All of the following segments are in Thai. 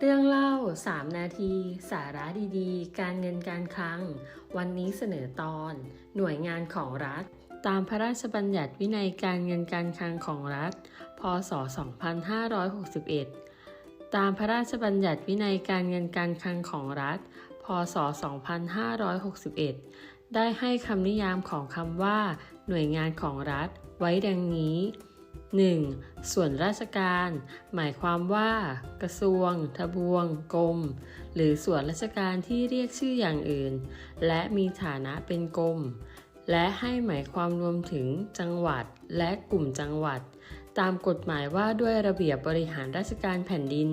เรื่องเล่า 3 นาที สาระดีๆ การเงินการคลัง วันนี้เสนอตอน หน่วยงานของรัฐ ตามพระราชบัญญัติวินัยการเงินการคลังของรัฐ พศ 2561 ตามพระราชบัญญัติวินัยการเงินการคลังของรัฐ พศ 2561 ได้ให้คำนิยามของคำว่า หน่วยงานของรัฐ ไว้ดังนี้ 1. ส่วนราชการ หมายความว่า กระทรวง ทบวง กรม หรือส่วนราชการที่เรียกชื่ออย่างอื่น และมีฐานะเป็นกรม และให้หมายความรวมถึงจังหวัดและกลุ่มจังหวัด ตามกฎหมายว่าด้วยระเบียบบริหารราชการแผ่นดิน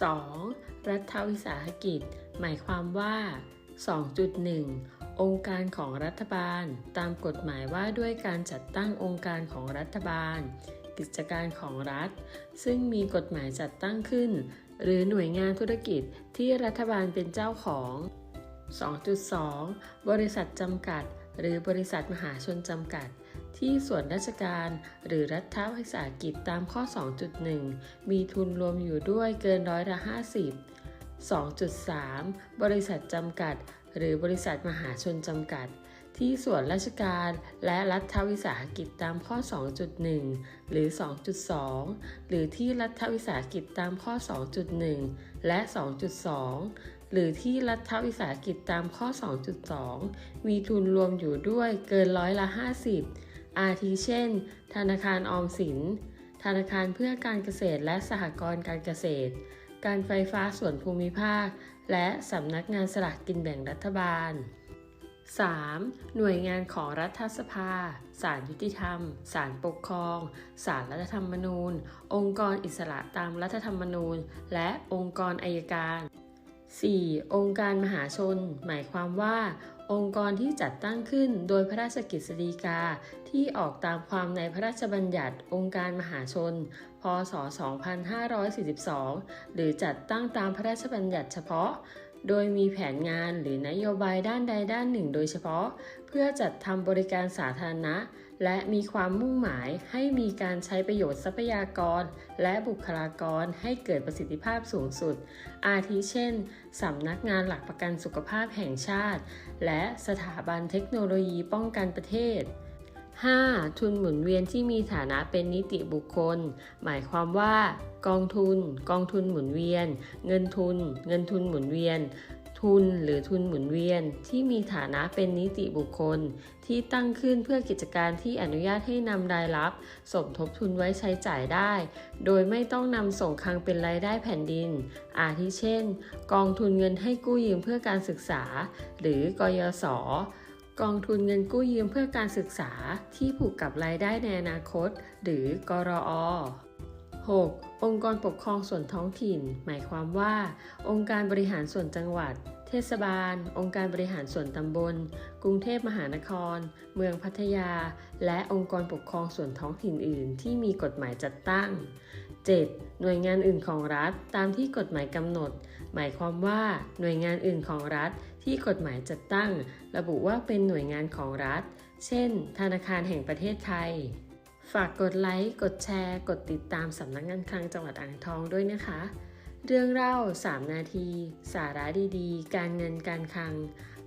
2. รัฐวิสาหกิจ หมายความว่า 2.1 องค์การของรัฐบาล ตามกฎหมายว่าด้วยการจัดตั้งองค์การของรัฐบาล กิจการของรัฐ ซึ่งมีกฎหมายจัดตั้งขึ้น หรือหน่วยงานธุรกิจที่รัฐบาลเป็นเจ้าของ 2.2 บริษัทจำกัด หรือบริษัทมหาชนจำกัด ที่ส่วนราชการหรือรัฐวิสาหกิจตามข้อ 2.1 มีทุนรวมอยู่ด้วยเกินร้อยละ 50 2.3 บริษัทจำกัด หรือบริษัทมหาชนจำกัด ที่ส่วนราชการและรัฐวิสาหกิจตามข้อ 2.1 หรือ 2.2 หรือที่รัฐวิสาหกิจตามข้อ 2.1 และ 2.2 หรือที่รัฐวิสาหกิจตามข้อ 2.2 มีทุนรวมอยู่ด้วยเกินร้อยละ 50 อาทิเช่น ธนาคารออมสิน ธนาคารเพื่อการเกษตรและสหกรณ์การเกษตร การไฟฟ้าส่วนภูมิภาค และสำนักงานสลากกินแบ่งรัฐบาล 3. หน่วยงานของรัฐสภา ศาลยุติธรรม ศาลปกครอง ศาลรัฐธรรมนูญ องค์กรอิสระตามรัฐธรรมนูญ และองค์กรอายการ 4. องค์การมหาชน หมายความว่า องค์กรที่จัดตั้งขึ้นโดยพระราชกฤษฎีกาที่ออกตามความในพระราชบัญญัติองค์การมหาชน พศ 2542 หรือจัดตั้งตามพระราชบัญญัติเฉพาะ โดยมีแผนงานหรือนโยบายด้านใดด้านหนึ่งโดยเฉพาะ เพื่อจัดทำบริการสาธารณะ และมีความมุ่งหมายให้มีการใช้ประโยชน์ทรัพยากร และบุคลากรให้เกิดประสิทธิภาพสูงสุด อาทิเช่นสำนักงานหลักประกันสุขภาพแห่งชาติ และสถาบันเทคโนโลยีป้องกันประเทศ 5. ทุนหมุนเวียนที่มีฐานะเป็นนิติบุคคล หมายความว่า กองทุน กองทุนหมุนเวียน เงินทุน เงินทุนหมุนเวียน ทุนหรือทุนหมุนเวียนที่มีฐานะเป็นนิติบุคคล ที่ตั้งขึ้นเพื่อกิจการที่อนุญาตให้นำรายรับ สมทบทุนไว้ใช้จ่ายได้ โดยไม่ต้องนำส่งคลังเป็นรายได้แผ่นดิน อาทิเช่น กองทุนเงินให้กู้ยืมเพื่อการศึกษา หรือกยศ กองทุนเงินกู้ยืมเพื่อการศึกษาที่ผูกกับรายได้ในอนาคต หรือกรอ 6. องค์กรปกครองส่วนท้องถิ่น หมายความว่า องค์การบริหารส่วนจังหวัด เทศบาล องค์การบริหารส่วนตำบล กรุงเทพมหานคร เมืองพัทยา และองค์กรปกครองส่วนท้องถิ่นอื่น ที่มีกฎหมายจัดตั้ง 7. หน่วยงานอื่นของรัฐตามที่กฎหมายกำหนด หมายความว่า หน่วยงานอื่นของรัฐ ที่กฎหมายจัดตั้ง ระบุว่าเป็นหน่วยงานของรัฐ เช่น ธนาคารแห่งประเทศไทย ฝากกดไลค์ กดแชร์ กดติดตามสำนักงานคลังจังหวัดอ่างทองด้วยนะคะ เรื่องเล่า 3 นาที สาระดีๆ การเงินการคลัง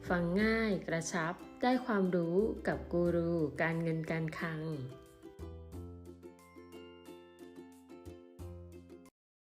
ฟังง่าย กระชับ ได้ความรู้กับกูรู การเงินการคลัง